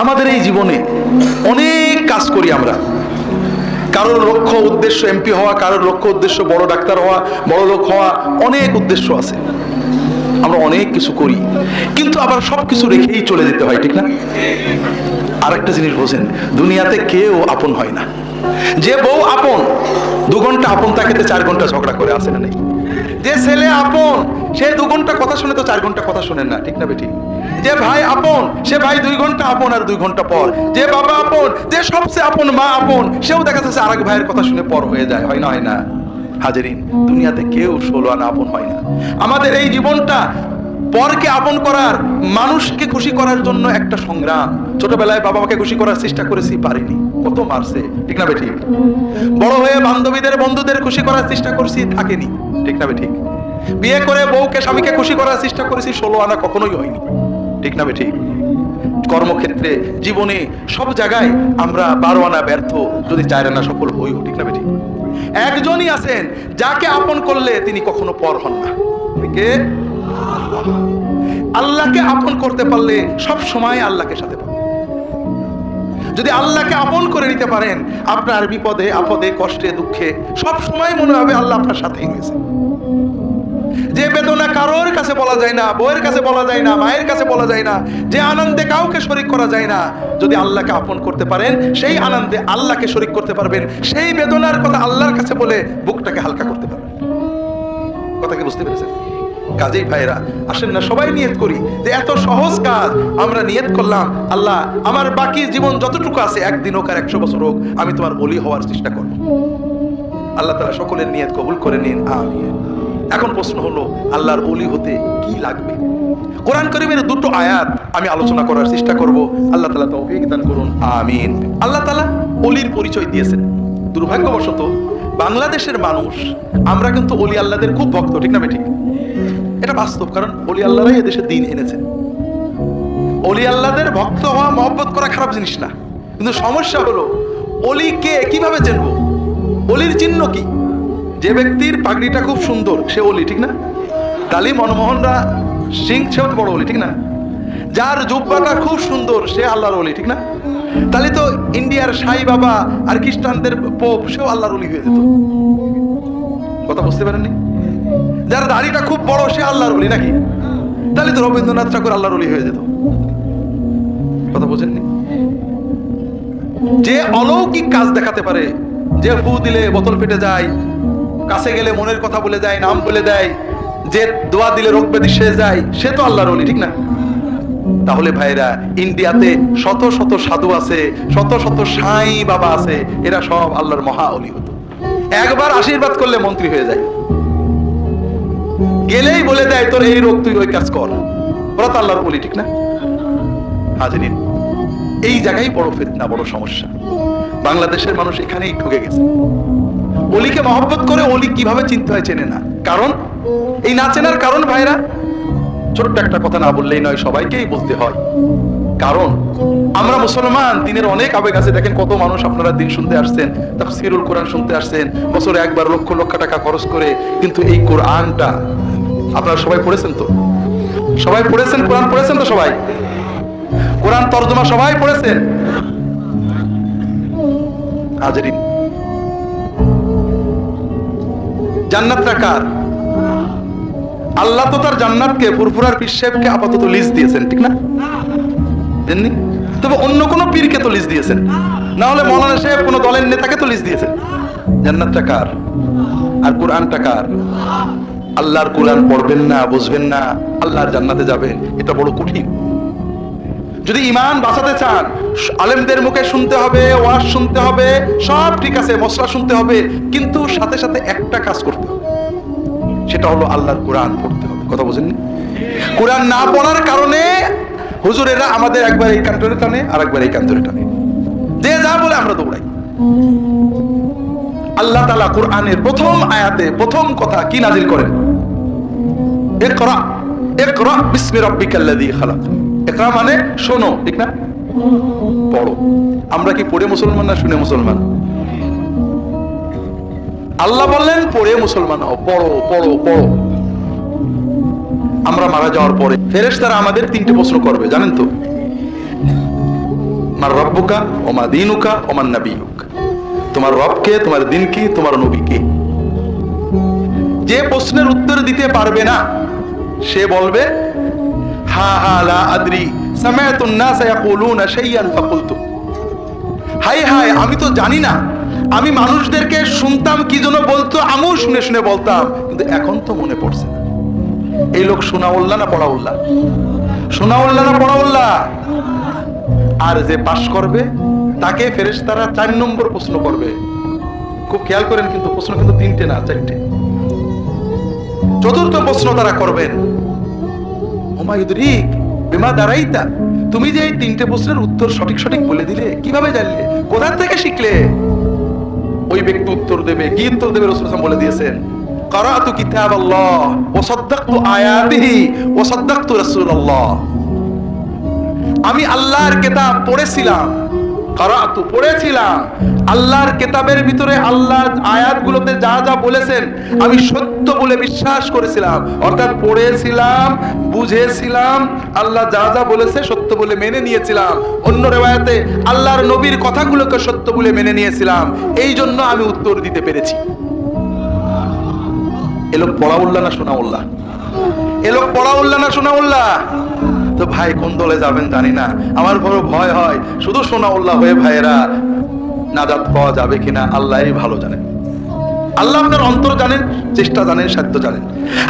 আমাদের এই জীবনে অনেক কাজ করি আমরা। কারোর লক্ষ্য উদ্দেশ্য এমপি হওয়া, কারোর লক্ষ্য উদ্দেশ্য বড় ডাক্তার হওয়া, বড় লোক হওয়া, অনেক উদ্দেশ্য আছে। আমরা অনেক কিছু করি, কিন্তু আবার সব কিছু রেখেই চলে যেতে হয়, ঠিক না? আর একটা জিনিস বোঝেন, দুনিয়াতে কেউ আপন হয় না। যে বউ আপন, দু ঘণ্টা আপন তাকে চার ঘণ্টা ঝগড়া করে আসে না নেই? যে ছেলে আপন, সে দু ঘণ্টা কথা শুনে তো চার ঘণ্টা কথা শোনেন না, ঠিক না বেটি? যে ভাই আপন, সে ভাই দুই ঘণ্টা আপন আর দুই ঘণ্টা পর। যে বাবা আপন, যে সবচেয়ে আপন মা আপন, সেও দেখা যাচ্ছে আরেক ভাইয়ের কথা শুনে পর হয়ে যায়, হয় না হয় না? হাজারিন, দুনিয়াতে কেউ ষোলো আনা আপন হয় না। আমাদের এই জীবনটা পরকে আপন করার, মানুষকে খুশি করার জন্য একটা সংগ্রাম। ছোটবেলায় বাবা মাকে খুশি করার চেষ্টা করেছি, পারিনি। কত মারছে, ঠিক না বেঠিক বড় হয়ে বান্ধবীদের, বন্ধুদের খুশি করার চেষ্টা করছি, থাকেনি, ঠিক না বেঠিক বিয়ে করে বউকে স্বামীকে খুশি করার চেষ্টা করেছি, ষোলো আনা কখনোই হয়নি। ঠিক না বেঠিক কর্মক্ষেত্রে, জীবনে সব জায়গায় আমরা বারো আনা ব্যর্থ, যদি চার আনা সফল হইও, ঠিক না বেঠিক একজনই আছেন, যাকে আপন করলে তিনি কখনো পর হন না। আল্লাহকে আপন করতে পারলে সব সময় আল্লাহকে সাথে পাবেন যদি আল্লাহকে আপন করে নিতে পারেন, আপনার বিপদে, আপদে, কষ্টে, দুঃখে সব সময় মনে হবে আল্লাহ আপনার সাথেই রয়েছে। যে বেদনা কারোর কাছে বলা যায় না, বউয়ের কাছে বলা যায় না, মায়ের কাছে বলা যায় না, যে আনন্দে কাউকে শরিক করা যায় না, যদি আল্লাহকে আপন করতে পারেন, সেই আনন্দে আল্লাহকে শরিক করতে পারবেন, সেই বেদনার কথা আল্লাহর কাছে বলে বুকটাকে হালকা করতে পারবেন। কথা কি বুঝতে পেরেছেন? কাজেই ভাইরা আসেন না, সবাই নিয়ত করি যে এত সহজ কাজ আমরা নিয়ত করলাম, আল্লাহ, আমার বাকি জীবন যতটুকু আছে, একদিন হোক আর একশো বছর হোক, আমি তোমার বলি হওয়ার চেষ্টা করব। আল্লাহ তালা সকলের নিয়ত কবুল করে নিন, আমিন। এখন প্রশ্ন হলো, আল্লাহর অলি হতে কি লাগবে? কোরআন করিমের দুটো আয়াত আমি আলোচনা করার চেষ্টা করব। আল্লাহ তালা তৌফিক দান করুন, আমিন। আল্লাহ তালা অলির পরিচয় দিয়েছেন। দুর্ভাগ্যবশত বাংলাদেশের মানুষ, আমরা কিন্তু অলি আল্লাহদের খুব ভক্ত, ঠিক না ঠিক। এটা বাস্তব, কারণ অলি আল্লাহরাই এদেশে দিন এনেছেন। অলি আল্লাহদের ভক্ত হওয়া মহব্বত করা খারাপ জিনিস না। কিন্তু সমস্যা হলো অলি কে কীভাবে চিনবো? অলির চিহ্ন কি? যে ব্যক্তির পাগড়িটা খুব সুন্দর, সে অলি ঠিক না? কালী মনমোহনরা, সিং সেও বড় অলি ঠিক না? যার জুব্বাটা খুব সুন্দর, সে আল্লাহর অলি ঠিক না? তাহলে তো ইন্ডিয়ার সাই বাবা আর খ্রিস্টানদের পোপ, সেও আল্লাহর অলি হয়ে যেত। কথা বুঝতে পারেননি? যার দাড়িটা খুব বড়, সে আল্লাহর অলি নাকি? তাহলে তো রবীন্দ্রনাথ ঠাকুর আল্লাহর অলি হয়ে যেত। কথা বোঝেননি? যে অলৌকিক কাজ দেখাতে পারে, যে ফু দিলে বোতল ফেটে যায় কাছে গেলে মনের কথা বলে দেয়, নাম বলে দেয়, যে দোয়া দিলে রোগ ব্যাধি সেরে যায়, সে তো আল্লাহর অলি ঠিক না? তাহলে ভাইরা, ইন্ডিয়াতে শত শত সাধু আছে, শত শত সাই বাবা আছে, এরা সব আল্লাহর মহা অলি হতো। একবার আশীর্বাদ করলে মন্ত্রী হয়ে যায়। গেলেই বলে দেয়, তোর এই রোগ, তুই ওই কাজ কর। ওরা তো আল্লাহর অলি ঠিক না? হাজিরিন, এই জায়গায় বড় ফেতনা, বড় সমস্যা। বাংলাদেশের মানুষ এখানেই ঠকে গেছে। অলিকে মহব্বত করে অলি কীভাবে চিনতে হয় চেনে না। কারণ? এই না চেনার কারণ ভাইরা? ছোট্ট একটা কথা না বললেই নয়, সবাইকেই বলতে হয়। কারণ? আমরা মুসলমান, দিনের অনেক আবেগ আছে। দেখেন কত মানুষ আপনারা দিন শুনতে আসছেন, তাফসিরুল কোরআন শুনতে আসছেন, বছরে একবার লক্ষ লক্ষ টাকা খরচ করে। কিন্তু এই কোরআনটা, আপনারা সবাই পড়েছেন তো? সবাই পড়েছেন? কোরআন পড়েছেন তো সবাই? কোরআন তর্জমা সবাই পড়েছেন? হাজারিন জান্নাতটা কার? আল্লাহ তো তার জান্নাতকে ফুরফুরার পীর সাহেবকে আপাতত লিজ দিয়েছেন, ঠিক না? জাননি তবে অন্য কোনো পীরকে তো লিজ দিয়েছেন। না হলে মৌলানা সাহেব কোনো দলের নেতাকে তো লিজ দিয়েছেন। জান্নাতটা কার? আর কোরআনটা কার? আল্লাহর কোরআন পড়বেন না, বুঝবেন না, আল্লাহর জান্নাতে যাবেন, এটা বড় কঠিন। যদি ইমান বাঁচাতে চান, আলেমদের মুখে শুনতে হবে, ওয়াজ শুনতে হবে, সব ঠিক আছে মশলা শুনতে হবে, কিন্তু সাথে সাথে একটা কাজ করতে হবে। সেটা হলো আল্লাহর কোরআন পড়তে হবে। কথা বোঝেননি? কোরআন না পড়ার কারণে হুজুরেরা আমাদের একবার এই কান্তরে টানে আর একবার এই কান্তরে টানে। যে যা বলে আমরা দৌড়াই। আল্লাহ তালা কোরআনের প্রথম আয়াতে প্রথম কথা কি নাজিল করেন? একরা একরা বিসমি রাব্বিকাল্লাযী খালাক। একরা মানে শোনো, ঠিক না? পড়ো। আমরা কি পড়ে মুসলমান না শুনে মুসলমান? আল্লাহ বললেন, পড়ে মুসলমান হও, পড়ো পড়ো পড়ো। আমরা মারা যাওয়ার পরে ফেরেশতারা আমাদের তিনটে প্রশ্ন করবে, জানেন তো? মার রব্বুকা দিনুকা তোমার তোমার দিন তোমার নবী কে? যে প্রশ্নের উত্তর দিতে পারবে না, সে বলবে, হা হা, লা আদ্রি সামায়াতুন নাস ইয়াকুলুনা শাইয়ান ফাকুলতু। হাই হাই, আমি তো জানি না আমি মানুষদেরকে শুনতাম, কি জন্য বলতো, আমিও শুনে শুনে বলতাম, কিন্তু এখন তো মনে পড়ছে না। এই লোক শোনা উল্লা না পড়া উল্লা শোনা উল্লা না পড়া উল্লা আর যে পাশ করবে, তাকে ফেরেশতারা চার নম্বর প্রশ্ন করবে। খুব খেয়াল করেন কিন্তু, প্রশ্ন কিন্তু তিনটে না, চারটে। চতুর্থ প্রশ্ন তারা করবেন ওমায়ুদরিক বিমা দাঁড়াইতা তুমি যে এই তিনটে প্রশ্নের উত্তর সঠিক সঠিক বলে দিলে, কীভাবে জানলে? কোথা থেকে শিখলে? ওই ব্যক্তি উত্তর দেবে কি উত্তর দেবে রসুল হাসান বলে দিয়েছেন قرأت كتاب الله وصدقت آياته وصدقت رسول الله আমি আল্লাহর কিতাব পড়েছিলাম কারাতু পড়েছিলাম আল্লাহর কেতাবের ভিতরে আল্লাহর আয়াতগুলোতে যা যা বলেছেন, আমি সত্য বলে বিশ্বাস করেছিলাম। অর্থাৎ পড়েছিলাম, বুঝেছিলাম, আল্লাহ যা যা বলেছে সত্য বলে মেনে নিয়েছিলাম। অন্য রেওয়ায়াতে, আল্লাহর নবীর কথাগুলোকে সত্য বলে মেনে নিয়েছিলাম। এই জন্য আমি উত্তর দিতে পেরেছি। এলোক পড়া উল্লাহ না শোনা উল্লাহ এলোক পড়া উল্লাহ না শোনা উল্লাহ তো ভাই, কোন দলে যাবেন জানি না। আমার বড় ভয় হয়। শুধু শোনা উল্লাহ হয়ে ভাইয়েরা। নাজাত পাওয়া যাবে কিনা আল্লাহ ভালো জানেন। আল্লাহ আপনার অন্তর জানেন, চেষ্টা জানেন, সাধ্য জানেন।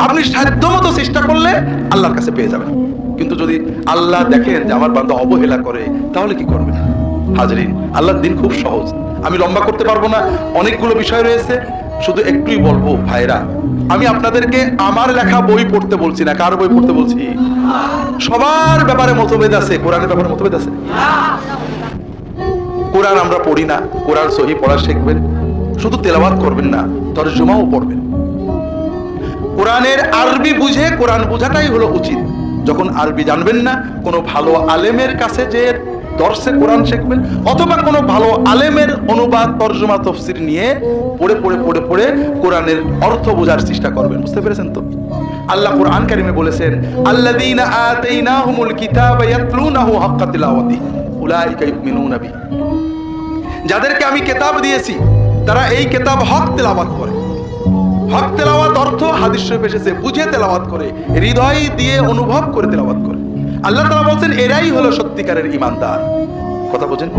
আপনি সাধ্য মতো চেষ্টা করলে আল্লাহর কাছে পেয়ে যাবেন। কিন্তু যদি আল্লাহ দেখেন যে আমার বান্ধব অবহেলা করে, তাহলে কি করবেন? হাজরিন, আল্লাহর দিন খুব সহজ। আমি লম্বা করতে পারব না, অনেকগুলো বিষয় রয়েছে। শুধু একটুই বলব, ভাইরা, আমি আপনাদেরকে আমার লেখা বই পড়তে বলছি না, কার বই পড়তে বলছি? সবার ব্যাপারে মতভেদ আছে, কোরআনের ব্যাপারে মতভেদ আছে? কোরআন আমরা পড়ি না, কোরআন সহি পড়া শিখবেন, শুধু তেলাওয়াত করবেন না, তর্জমাও পড়বেন। কোরআনের আরবি বুঝে কোরআন বোঝাটাই হলো উচিত। যখন আরবি জানবেন না, কোনো ভালো আলেমের কাছে যে দর্শে কোরআন শিখবেন, অথবা কোনো ভালো আলেমের অনুবাদ, তর্জমা, তফসির নিয়ে পড়ে পড়ে পড়ে পড়ে কোরআনের অর্থ বোঝার চেষ্টা করবেন। বুঝতে পেরেছেন তো? আল্লাহ কোরআন কারিমে বলেছেন, আল্লাযীনা আতাইনাহুমুল কিতাবা ইয়াতলুনাহু হাক্কা উলাইকা ইউমিনুনা বিহি। যাদেরকে আমি কেতাব দিয়েছি, তারা এই কেতাব হক তেলাওয়াত করে। হক তেলাওয়াত অর্থ হাদিস এসেছে, বুঝে তেলাওয়াত করে, হৃদয় দিয়ে অনুভব করে তেলাওয়াত করে। আল্লাহ তাআলা বলছেন, এরাই হলো সত্যিকারের ইমানদার কথা বুঝেন?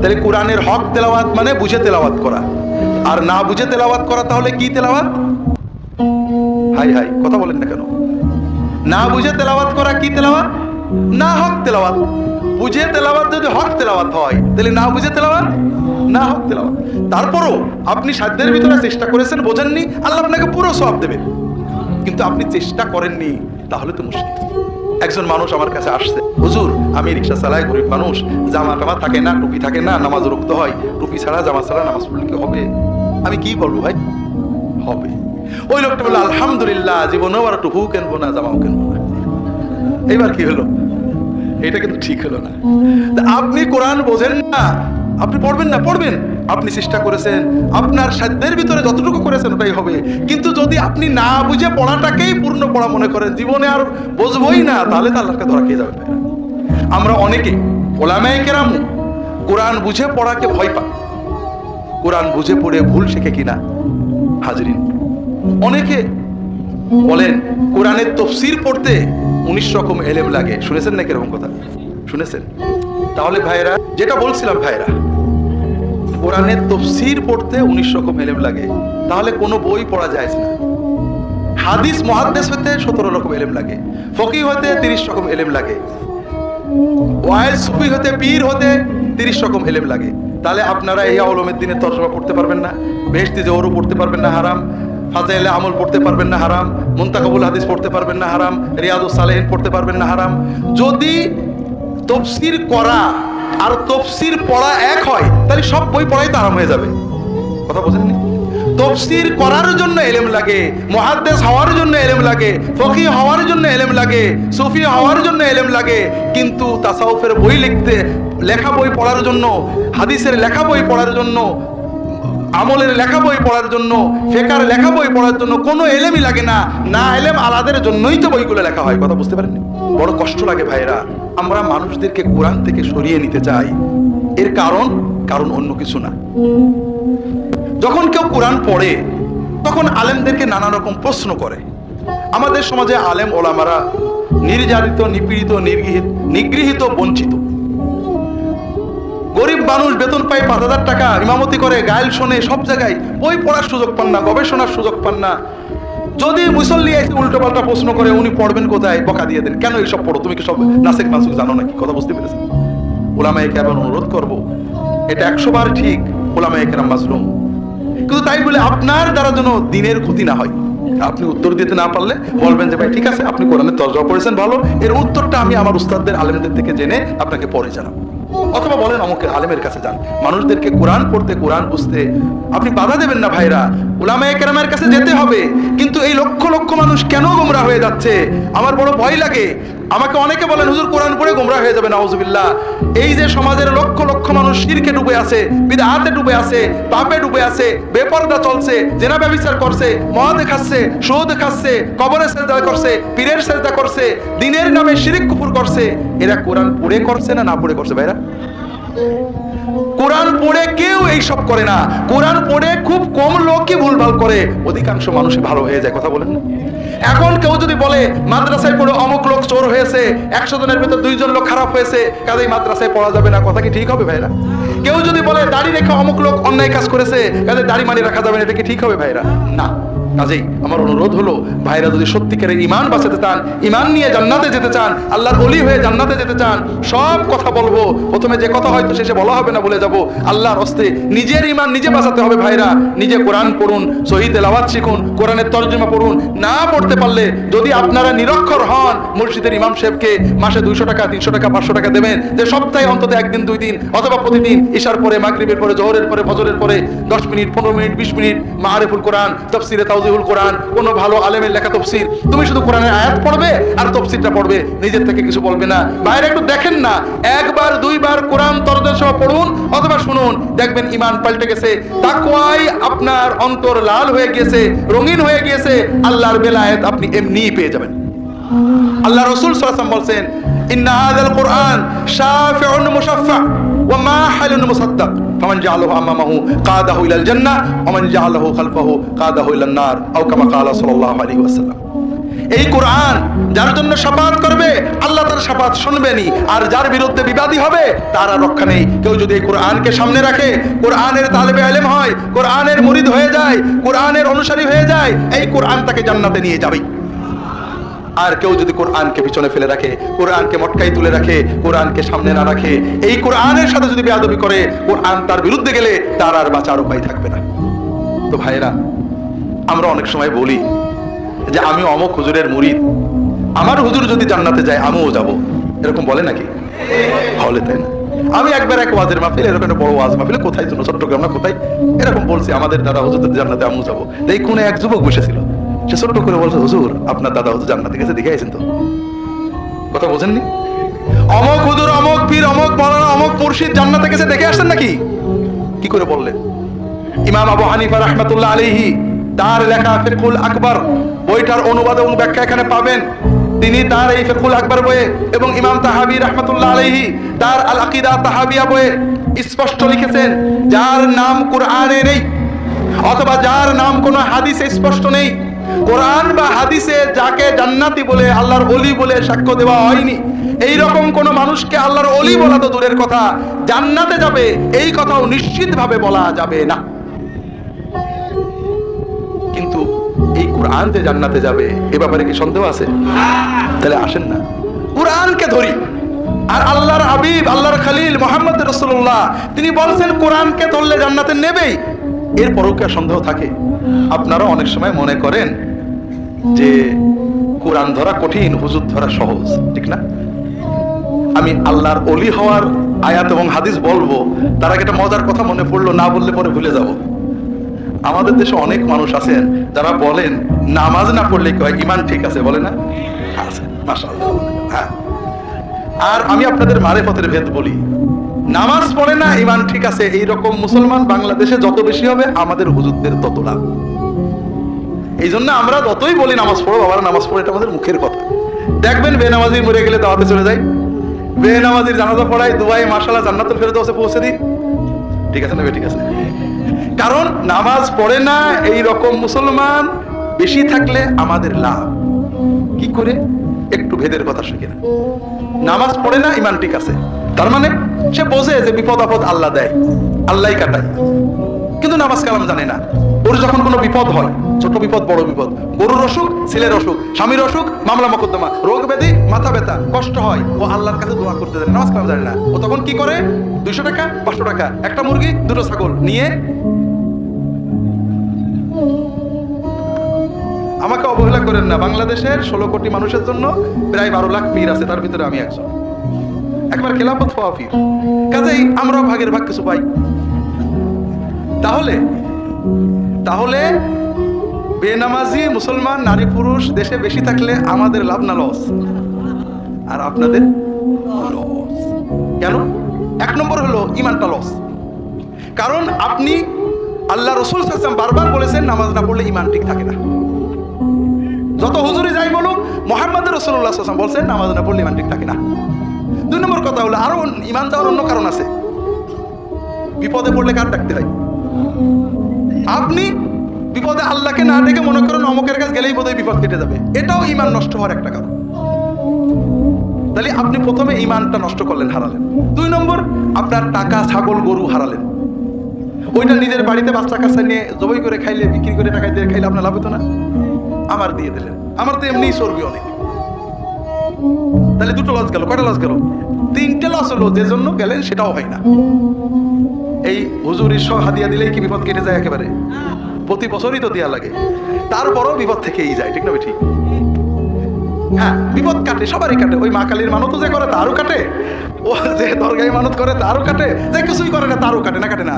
তাহলে কোরআনের হক তেলাওয়াত মানে বুঝে তেলাওয়াত করা। আর না বুঝে তেলাওয়াত করা তাহলে কি তেলাওয়াত? হাই হাই, কথা বলেন না কেন? না বুঝে তেলাওয়াত করা কি তেলাওয়াত? না হক তেলাওয়াত। বুঝে তেলাওয়াত যদি হক তেলাওয়াত হয়, তাহলে না বুঝে তেলাওয়াত? না হক তেলাওয়াত। তারপরও আপনি সাধ্যের ভিতরে চেষ্টা করেছেন, বোঝেননি, আল্লাহ আপনাকে পুরো সব দেবে কিন্তু আপনি চেষ্টা করেননি, তাহলে তো মুশকিল। একজন মানুষ আমার কাছে আসছে, হুজুর, আমি রিক্সা চালাই, গরিব মানুষ, জামা টামা থাকে না, টুপি থাকে না, নামাজ রুখতে হয়, টুপি ছাড়া, জামা ছাড়া নামাজ পড়লে কি হবে? আমি কি বলব ভাই? হবে। ওই লোকটা বলল, আলহামদুলিল্লাহ, জীবনেও আর টুপু কেনবো না, জামাও কেনবো না। এবার কি হলো? এটা কিন্তু ঠিক হলো না। আপনি কোরআন বোঝেন না, আপনি পড়বেন না, পড়বেন। আপনি চেষ্টা করেছেন, আপনার সাধ্যের ভিতরে যতটুকু করেছেন ওটাই হবে। কিন্তু যদি আপনি না বুঝে পড়াটাকেই পূর্ণ পড়া মনে করেন, জীবনে আর বুঝবই না, তাহলে তো আল্লাহকে ধরা খেয়ে যাবে আমরা অনেকে ওলামাই কেরাম, কোরআন বুঝে পড়াকে ভয় পান। কোরআন বুঝে পড়ে ভুল শেখে কিনা, হাজরিন। অনেকে বলেন, কোরআনের তফসির পড়তে উনিশ রকম এলেম লাগে। শুনেছেন নাকি এরকম কথা? শুনেছেন? তাহলে ভাইরা যেটা বলছিলাম ভাইরা কোরআনের তফসির পড়তে উনিশ রকম এলেম লাগে। তাহলে কোনো বই পড়া যায় না। হাদিস মহাদ্দেশ হতে সতেরো রকম এলেম লাগে। ফকি হতে তিরিশ রকম এলেম লাগে। ওয়াইল সুফি হতে পীর হতে তিরিশ রকম এলেম লাগে। তাহলে আপনারা এই আলমের দিনে তর্জমা পড়তে পারবেন না। বেহস্তি জোহরও পড়তে পারবেন না, হারাম। ফাজাইলে আমল পড়তে পারবেন না হারাম, মুন্তাকাবুল হাদিস পড়তে পারবেন না হারাম, রিয়াদুস সালেহিন পড়তে পারবেন না হারাম। যদি তফসির করা আর তফসির পড়া এক হয়, তাহলে সব বই পড়াই তো আরাম হয়ে যাবে। কথা বোঝেননি? তফসির করার জন্য এলেম লাগে মহাদ্দেশ হওয়ার জন্য এলেম লাগে ফকি হওয়ার জন্য এলেম লাগে, সুফি হওয়ার জন্য এলেম লাগে, কিন্তু তাসাউফের বই লিখতে, লেখা বই পড়ার জন্য, হাদিসের লেখা বই পড়ার জন্য আমলের লেখা বই পড়ার জন্য, ফেকার লেখা বই পড়ার জন্য কোনো এলেমই লাগে না। না এলেম আলাদের জন্যই তো বইগুলো লেখা হয়, কথা বুঝতে পারেন বড় কষ্ট লাগে ভাইরা আমরা মানুষদেরকে কোরআন থেকে সরিয়ে নিতে চাই। এর কারণ কারণ অন্য কিছু না। যখন কেউ কোরআন পড়ে, তখন আলেমদেরকে নানা রকম প্রশ্ন করে। আমাদের সমাজে আলেম ওলামারা নির্যাতিত, নিপীড়িত নির্গৃহীত নিগৃহীত, বঞ্চিত। গরিব মানুষ বেতন পায় পাঁচ হাজার টাকা, ইমামতি করে গায়েল শোনে, সব জায়গায়। বই পড়ার সুযোগ পান না, গবেষণার সুযোগ পান না। যদি মুসল্লি এসে উল্টো পাল্টা প্রশ্ন করে, উনি পড়বেন কোথায়? বকা দিয়ে দেন। কেন এইসব পড়ো? তুমি কি সব নাসিক মাসুক জানো নাকি? কথা বুঝতে পেরেছেন? ওলামায় কেমন অনুরোধ করব, এটা একশো বার ঠিক ওলামায় কেরাম মাসরুম কিন্তু তাই বলে আপনার দ্বারা যেন দিনের ক্ষতি না হয়। আপনি উত্তর দিতে না পারলে বলবেন যে, ভাই, ঠিক আছে, আপনি কোরআনের তর্জমা করেছেন ভালো। এর উত্তরটা আমি আমার উস্তাদদের, আলেমদের থেকে জেনে আপনাকে পরে জানাব। অথবা বলেন আমাকে আলেমের কাছে যান। মানুষদেরকে কোরআন পড়তে, কোরআন বুঝতে। আপনি বাধা দেবেন না ভাইরা। ওলামায় কেরামের কাছে যেতে হবে। কিন্তু এই লক্ষ লক্ষ মানুষ কেন গোমরা হয়ে যাচ্ছে? আমার বড় ভয় লাগে। আমাকে অনেকে বলেন, হুজুর, কোরআন পড়ে গোমরা হয়ে যাবে নাউজুবিল্লাহ। এই যে সমাজের লক্ষ লক্ষ মানুষ শিরকে ডুবে আছে, বিদআতে ডুবে আছে, পাপে ডুবে আছে, বেপরদা চলছে, জেনা ব্যবচার করছে, মদ খাচ্ছে, সুদ খাচ্ছে, কবরের সেজদা করছে, পীরের সেজদা করছে, দিনের নামে শিরিক কুফর করছে। এরা কোরআন পড়ে করছে না না পড়ে করছে, ভাইরা? কোরআন পড়ে কেউ এইসব করে না। কোরআন পড়ে খুব কম লোকই ভুলভাল করে। অধিকাংশ মানুষই ভালো হয়ে যায়, কথা বলেন না। এখন কেউ যদি বলে, মাদ্রাসায় পড়ে অমুক লোক চোর হয়েছে, একশো জনের ভেতর দুইজন লোক খারাপ হয়েছে, কাজেই মাদ্রাসায় পড়া যাবে না। কথা কি ঠিক হবে ভাইরা? কেউ যদি বলে, দাড়ি রেখে অমুক লোক অন্যায় কাজ করেছে, কাজে দাড়ি মারি রাখা যাবে না, এটা কি ঠিক হবে ভাইরা? না। কাজেই আমার অনুরোধ হলো, ভাইরা যদি সত্যিকারের ইমান বাঁচাতে চান ইমান নিয়ে জান্নাতে যেতে চান, আল্লাহর অলি হয়ে জান্নাতে যেতে চান, সব কথা বলব। প্রথমে যে কথা হয়তো শেষে বলা হবে না বলে যাব, আল্লাহর হস্তে নিজের ইমান নিজে বাঁচাতে হবে ভাইরা। নিজে কোরআন পড়ুন শহীদ এলাওয়াত শিখুন, কোরআনের তর্জমা পড়ুন। না পড়তে পারলে যদি আপনারা নিরক্ষর হন মসজিদের ইমাম সাহেবকে মাসে দুইশো টাকা, তিনশো টাকা, পাঁচশো টাকা দেবেন। যে সপ্তাহে অন্তত একদিন, দুই দিন, অথবা প্রতিদিন ঈশার পরে, মাগরিবের পরে, জোহরের পরে, ফজরের পরে, দশ মিনিট, পনেরো মিনিট, বিশ মিনিট, মাহারেফুল কোরআন, তফসিরে তাউজিহুল কোরআন, কোন ভালো আলেমের লেখা তফসির। তুমি শুধু কোরআনের আয়াত পড়বে আর তফসিরটা পড়বে, নিজের থেকে কিছু বলবে না। বাইরে একটু দেখেন না, একবার, দুইবার কোরআন তরজমা পড়ুন, অথবা শুনুন, দেখবেন ইমান পাল্টে গেছে। তাকওয়াই আপনার অন্তর লাল হয়ে গিয়েছে, রঙিন হয়ে গিয়েছে, আল্লাহর বেলায়েত আপনি এমনিই পেয়ে যাবেন। আল্লাহ রসুল সাল্লাম বলছেন, ইন্না হাযাল কোরআন শাফিউন মুশাফফা। এই কোরআন যার জন্য শাফাত করবে, আল্লাহ তার শাফাত শুনবেনই। আর যার বিরুদ্ধে বিবাদী হবে, তার রক্ষা নেই। কেউ যদি এই কোরআনকে সামনে রাখে, কোরআনের তালেবে আলেম হয়, কোরআনের মুরিদ হয়ে যায়, কোরআনের অনুসারী হয়ে যায়, এই কোরআন তাকে জান্নাতে নিয়ে যাবে আর কেউ যদি কোরআনকে পিছনে ফেলে রাখে, কোরআনকে মটকাই তুলে রাখে, কোরআনকে সামনে না রাখে, এই কোরআনের সাথে যদি বেয়াদবি করে, কোরআন তার বিরুদ্ধে গেলে তার আর বাঁচার উপায় থাকবে না। তো ভাইরা আমরা অনেক সময় বলি যে আমি অমক হুজুরের মুরিদ, আমার হুজুর যদি জান্নাতে যায়, আমিও যাব। এরকম বলে নাকি? হলে তাই না? আমি একবার এক ওয়াজের মাহফিল, এরকম একটা বড় ওয়াজ মাহফিলে, কোথায় চট্টগ্রাম না কোথায়? এরকম বলছি, আমাদের দ্বারা হুজুর যদি জান্নাতে আমিও যাব। এই কোনে এক যুবক বসেছিল। সে ছোট্ট করে বলছে, হুজুর, আপনার দাদা হুজুর জান্নাতে গেছে দেখে আইছেন তো? কথা বোঝেননি? অমক হুজুর, অমক পীর, অমক মৌলানা, অমক মুর্শিদ জান্নাতে গেছে দেখে আসছেন নাকি? কি করে বললেন? ইমাম আবু হানিফা রহমতুল্লাহ আলাইহি, তার লেখা ফিকুল আকবর, বইটার অনুবাদ এবং ব্যাখ্যা এখানে পাবেন। তিনি তার এই ফিকুল আকবর বইয়ে এবং ইমাম তাহাবি রহমতুল্লাহ আলাইহি, তার আল আকিদা তাহাবিয়া বইয়ে স্পষ্ট লিখেছেন, যার নাম কোরআনে নেই, অথবা যার নাম কোনো হাদিসে স্পষ্ট নেই। কোরআন বা হাদিসে যাকে জান্নাতি বলে, আল্লাহর অলি বলে সাক্ষ্য দেওয়া হয়নি। এই রকম কোন মানুষকে আল্লাহর অলি বলা তো দূরের কথা। জান্নাতে যাবে, এই কথাও নিশ্চিতভাবে বলা যাবে না। কিন্তু এই কোরআন যে জান্নাতে যাবে, এ ব্যাপারে কি সন্দেহ আছে? তাহলে আসেন না। কোরআনকে ধরি। আর আল্লাহর আবিব আল্লাহর খালিল মোহাম্মদ রসুল্লাহ তিনি বলছেন, কোরআনকে ধরলে জান্নাতে নেবেই। এরপরও কি সন্দেহ থাকে? আপনারা অনেক সময় মনে করেন যে কোরআন ধরা কঠিন, হুজুর ধরা সহজ, ঠিক না? আমি আল্লাহর অলি হওয়ার আয়াত এবং হাদিস বলব, তার একটা মজার কথা মনে পড়ল, না বললে পরে ভুলে যাব। আমাদের দেশে অনেক মানুষ আছেন, যারা বলেন, নামাজ না পড়লে কি হয়? ইমান ঠিক আছে, বলে না? হ্যাঁ। আর আমি আপনাদের মারে পথের ভেদ বলি। নামাজ পড়ে না ইমান ঠিক আছে এই রকম মুসলমান বাংলাদেশে যত বেশি হবে, আমাদের হুজুরদের তত লাভ এই জন্য আমরা যতই বলি নামাজ পড়ো, বাবার, নামাজ পড়ো আমাদের মুখের কথা। দেখবেন বেনামাজি মরে গেলে দাওয়াতে চলে যায়। বেনামাজির জানাজা পড়াই দুবাই মার্শাল্লাহ জান্নাতুল ফেরদৌসে পৌঁছে দিই। ঠিক আছে না ঠিক আছে? কারণ নামাজ পড়ে না এই রকম মুসলমান বেশি থাকলে আমাদের লাভ। কি করে? একটু ভেদের কথা শিখে না নামাজ পড়ে না ইমান ঠিক আছে। তার মানে সে বোঝে যে বিপদ আপদ আল্লাহ দেয় আল্লাহ কাটায়। কিন্তু নামাজ কালাম জানে না। ওর যখন কোনো বিপদ হয়, ছোট বিপদ, বড় বিপদ, গরুর অসুখ, ছেলের অসুখ, স্বামীর অসুখ, মামলা মকদ্দমা, রোগ ব্যাধি, মাথা ব্যথা, কষ্ট হয়, ও আল্লাহর কাছে দোয়া করতে জানে নামাজ কালাম জানে না। ও তখন কি করে? দুইশো টাকা, পাঁচশো টাকা, একটা মুরগি, দুটো ছাগল নিয়ে আমাকে অবহেলা করেন না। বাংলাদেশের ষোলো কোটি মানুষের জন্য প্রায় বারো লাখ পীর আছে, তার ভিতরে আমি একজন। একবার খেলাফত হওয়া পীর কাজেই আমরাও ভাগের ভাগ কিছু পাই। তাহলে তাহলে বেনামাজি মুসলমান, নারী, পুরুষ দেশে বেশি থাকলে আমাদের লাভ না লস? আর আপনাদের লস। কেন? এক নম্বর হলো ইমানটা লস। কারণ আপনি আল্লাহ রসুল বারবার বলেছেন, নামাজ না পড়লে ইমান ঠিক থাকে না। যত হুজুরি যাই বলুক, মোহাম্মদ রসুল্লাহ বলছেন, নামাজ না পড়লে ইমান ঠিক থাকে না। দুই নম্বর কথা হলো আরও ইমান যাওয়ার অন্য কারণ আছে। বিপদে পড়লে কার ডাকতে হয়? আপনি বিপদে আল্লাহকে না ডেকে মনে করেন অমুকের কাছে গেলেই বোধহয় বিপদ কেটে যাবে। এটাও ইমান নষ্ট হওয়ার একটা কারণ। তাহলে আপনি প্রথমে ইমানটা নষ্ট করলেন, হারালেন। দুই নম্বর, আপনার টাকা, ছাগল, গরু হারালেন। ওইটা নিজের বাড়িতে বাচ্চা কাচ্চা নিয়ে জবাই করে খাইলে, বিক্রি করে টাকা দিয়ে খাইলে আপনার লাভ হতো না? আমার দিয়ে দিলেন। আমার তো এমনি চর্বি অনেক। তাহলে দুটো লস গেল, কয়টা লস গেল? তিনটে লস হলো, যে জন্য গেলেন সেটাও হয় না। এই হুজুরির সহ হাদিয়া দিলেই কি বিপদ কেটে যায় একেবারে? প্রতি বছরই তো দেওয়া লাগে। তারপরও বিপদ থেকেই যায়, ঠিক না ঠিক হ্যাঁ বিপদ কাটে, সবারই কাটে। ওই মা কালীর মানত যে করে, তারও কাটে। ও যে দরগাই মানত করে, তারও কাটে। যে কিছুই করে না, তারও কাটে না কাটে না।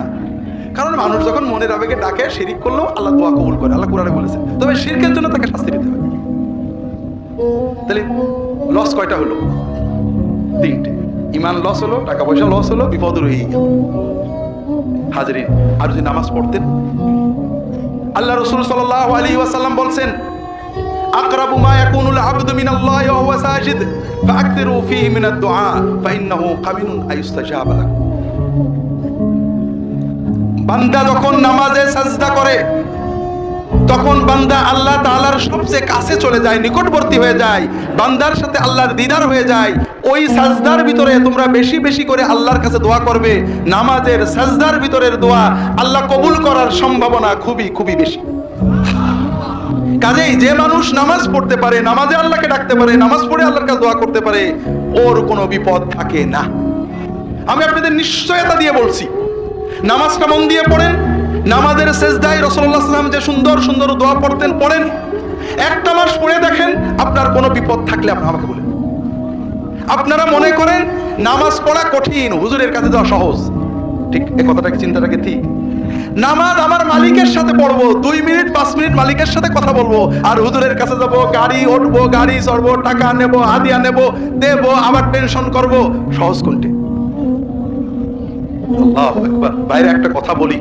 কারণ মানুষ যখন মনের আবেগে ডাকে, শিরিক করলেও আল্লাহ দোয়া কবুল করে, আল্লাহ কোরআনে বলেছে। তবে শিরকের জন্য তাকে শাস্তি দিতে হবে। তাহলে লস কয়টা হলো? তিনটে। ইমান লস হলো টাকা পয়সা লস হলো, বিপদ রয়েই গেল। হাজরিন, আর যদি নামাজ পড়তেন? আল্লাহ রসুল সাল্লাহ আলী ওয়াসাল্লাম বলছেন, আকরাবু মা ইয়াকুনুল আবদু মিনাল্লাহি ওয়া হুয়া সাজিদ ফাআকতিরু ফীহি মিনাদ দুআ, ফাইন্নাহু কামিনুন আইস্তাজাব লাক বান্দা যখন নামাজে সাজদা করে তখন বান্দা আল্লাহ তাআলার সবচেয়ে কাছে চলে যায়, নিকটবর্তী হয়ে যায়, বান্দার সাথে আল্লাহর দিদার হয়ে যায়। ওই সাজদার ভিতরে তোমরা বেশি বেশি করে আল্লাহর কাছে দোয়া করবে। নামাজের সাজদার ভিতরের দোয়া আল্লাহ কবুল করার সম্ভাবনা খুবই খুবই বেশি। কাজেই যে মানুষ নামাজ পড়তে পারে, নামাজে আল্লাহকে ডাকতে পারে, নামাজ পড়ে আল্লাহর কাছে দোয়া করতে পারে, ওর কোনো বিপদ থাকে না। আমি আপনাদের নিশ্চয়তা দিয়ে বলছি, নামাজটা মন দিয়ে পড়েন নামাজের শেষদায় রসল্লাহ সাল্লাম যে সুন্দর সুন্দর দোয়া পড়তেন, পড়েন। একটা মাস পড়ে দেখেন আপনার কোনো বিপদ থাকলে আপনি আমাকে বলেন। আপনারা মনে করেন নামাজ পড়া কঠিন, হুজুরের কাছে যাওয়া সহজ। ঠিক এই কথাটা কি চিন্তাটাকে ঠিক? নামাজ আমার মালিকের সাথে পড়ব, দুই মিনিট, পাঁচ মিনিট মালিকের সাথে কথা বলব, আর হুজুরের কাছে যাব, গাড়ি উঠবো গাড়ি চড়বো, টাকা নেব, হাদিয়া নেব, দেবো, আবার টেনশন করব। সহজ কোনটি? বাইরে একটা কথা বলি।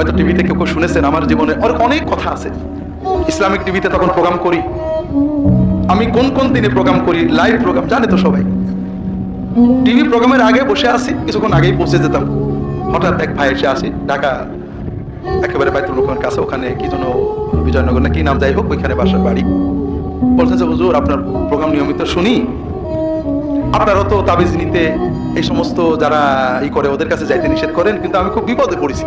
হয়তো টিভিতে কেউ শুনেছেন, আমার জীবনে অনেক কথা আছে। ইসলামিক টিভিতে তখন প্রোগ্রাম করি। আমি কোন কোন দিনে প্রোগ্রাম করি? লাইভ প্রোগ্রাম জানে তো সবাই। টিভি প্রোগ্রামের আগে বসে আছি, কিছুক্ষণ আগেই পৌঁছে যেতাম। হঠাৎ এক ভাই এসে আসি, ঢাকা, একেবারে বাইতুল মুখের কাছে, ওখানে কি যেন বিজয়নগর না কি নাম যাই হোক, ওইখানে বাসার বাড়ি। বলছেন যে, হুজুর, আপনার প্রোগ্রাম নিয়মিত শুনি। আপনারও তো তাবিজ নিতে এই সমস্ত যারা ই করে, ওদের কাছে যাইতে নিষেধ করেন, কিন্তু আমি খুব বিপদে পড়েছি।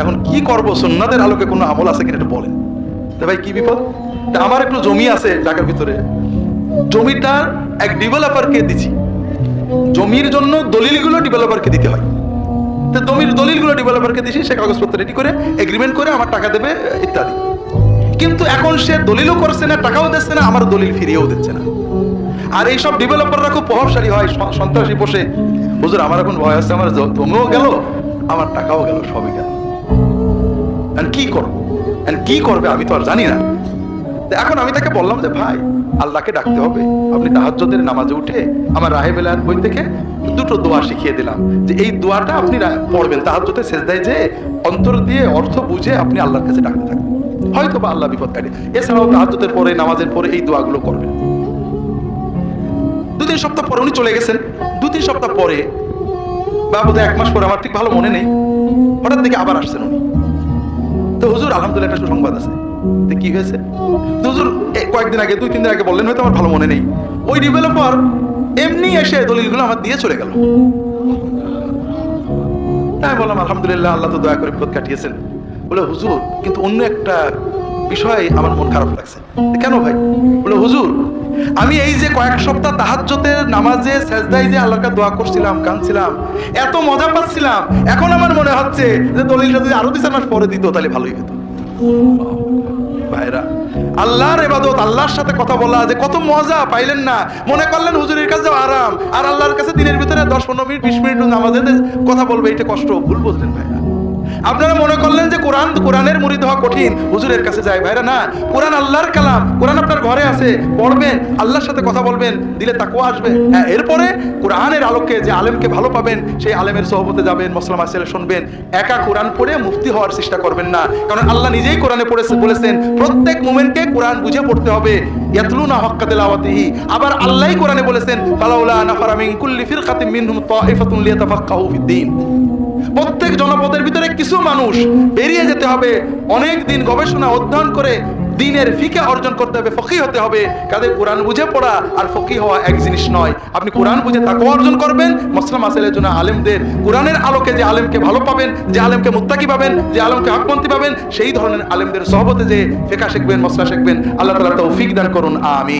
এখন কি করব? সুন্নাদের আলোকে কোনো আমল আছে কিনা একটু বলেন। ভাই, কি বিপদ? আমার একটু জমি আছে ঢাকার ভিতরে। জমিটা এক ডেভেলপারকে দিছি। জমির জন্য দলিলগুলো ডেভেলপারকে দিতে হয়। তো জমির দলিলগুলো ডেভেলপারকে দিছি, সে কাগজপত্র রেডি করে এগ্রিমেন্ট করে আমার টাকা দেবে, ইত্যাদি। কিন্তু এখন সে দলিলও করছে না, টাকাও দিচ্ছে না, আমার দলিল ফিরিয়েও দিচ্ছে না। আর এইসব ডেভেলপাররা খুব প্রভাবশালী হয় সন্ত্রাসী বসে হুজুর, আমার এখন ভয় আছে, আমার জমিও গেল আমার টাকাও গেল, সবই গেল। কি করব? কি করবে আমি তো আর জানি না। এখন আমি তাকে বললাম যে, ভাই, আল্লাহকে ডাকতে হবে। আপনি তাহাজ্জুদের নামাজে উঠে আমার রাহে বেলার বই থেকে দুটো দোয়া শিখিয়ে দিলাম। যে এই দোয়াটা আপনি পড়বেন তাহাজ্জুদে শেষদায় যে অন্তর দিয়ে অর্থ বুঝে আপনি আল্লাহর কাছে ডাকতে থাকবেন। হয়তো বা আল্লাহ বিপদ কাটে। এছাড়াও তাহাজ্জুদের পরে, নামাজের পরে এই দোয়াগুলো করবেন। দু তিন সপ্তাহ পরে উনি চলে গেছেন। দু তিন সপ্তাহ পরে বা বোধহয় এক মাস পরে আমার ঠিক ভালো মনে নেই। হঠাৎ দেখে আবার আসছেন উনি। তো হুজুর, আলহামদুলিল্লাহ একটা সুসংবাদ আছে। তো কি হয়েছে? হুজুর কয়েকদিন আগে, দুই তিন দিন আগে বললেন, হয়তো আমার ভালো মনে নেই। ওই ডেভেলপার এমনি এসে দলিলগুলো আমার দিয়ে চলে গেল। তাই বললাম, আলহামদুলিল্লাহ, আল্লাহ তো দয়া করে বিপদ কাটিয়েছেন। বলে, হুজুর, কিন্তু অন্য একটা বিষয় আমার মন খারাপ লাগছে। কেন ভাই? বলে, হুজুর, আমি এই যে কয়েক সপ্তাহ তাহাজ্জতের নামাজে সেজদাই যে আল্লাহর কাছে দোয়া করছিলাম, কাঁদছিলাম, এত মজা পাচ্ছিলাম, এখন আমার মনে হচ্ছে যে দলিলটা যদি আরও দুই চার মাস পরে দিত, তাহলে ভালোই হতো। ভাইরা, আল্লাহর এবাদত আল্লাহর সাথে কথা বলা, যে কত মজা, পাইলেন না। মনে করলেন হুজুরের কাছে আরাম, আর আল্লাহর কাছে দিনের ভিতরে দশ পনেরো মিনিট, বিশ মিনিট নামাজে কথা বলবে, এটা কষ্ট। ভুল বুঝলেন ভাইরা। আপনারা মনে করলেন যে কোরআন, কোরআনের মুড়িদ হওয়া কঠিন? হুজুরের কাছে যায় ভাইরা, না। কোরআন আল্লাহর কালাম। কোরআন আপনার ঘরে আছে। পড়বেন, আল্লাহর সাথে কথা বলবেন, দিলে তাকেও আসবে। হ্যাঁ এরপরে কোরআনের আলোকে যে আলেমকে ভালো পাবেন, সেই আলেমের সহবতে যাবেন মোসলাম আসলে শুনবেন। একা কোরআন পড়ে মুক্তি হওয়ার চেষ্টা করবেন না। কারণ আল্লাহ নিজেই কোরআনে পড়েছে, বলেছেন, প্রত্যেক মুমেন্টকে কোরআন বুঝে পড়তে হবে। ইয়াতলুনা হক্কা তেলাওয়াতিহি। আবার আল্লাহই কোরআনে বলেছেন, ফালাউলা নাফারা মিন কুল্লি ফিরকাতিন মিনহুম তাইফাতুন লিয়াতাফাক্কাহু ফিদ্দীন প্রত্যেক জনপদের ভিতরে কিছু মানুষ বেরিয়ে যেতে হবে। অনেক দিন গবেষণা, অধ্যয়ন করে দিনের ফিকে অর্জন করতে হবে, ফকি হতে হবে। কাদের কোরআন বুঝে পড়া আর ফকি হওয়া এক জিনিস নয়। আপনি কোরআন বুঝে তাকে অর্জন করবেন মোসলাম আসেলের জন্য আলেমদের, কোরআনের আলোকে যে আলেমকে ভালো পাবেন, যে আলেমকে মুত্তাকি পাবেন, যে আলেমকে হকপন্থী পাবেন, সেই ধরনের আলেমদের সহবতে যে ফেকা শিখবেন মশলা শিখবেন। আল্লাহ তালা তৌফিক দান করুন আমি